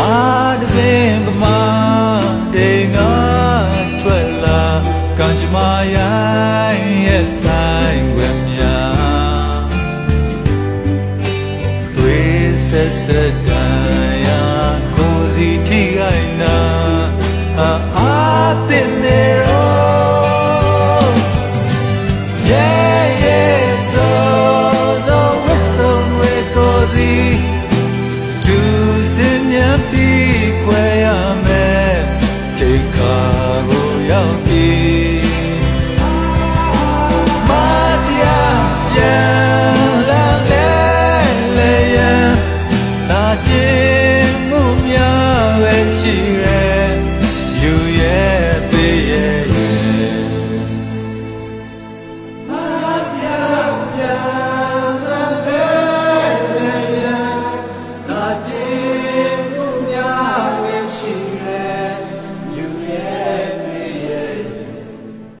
အာတစင်ပမာတေငါထွက်လာကံကြမ္မာရိုင်းရဲ့တိုင်းဝယ်မြာသွေးဆက်ဆက် Yeah.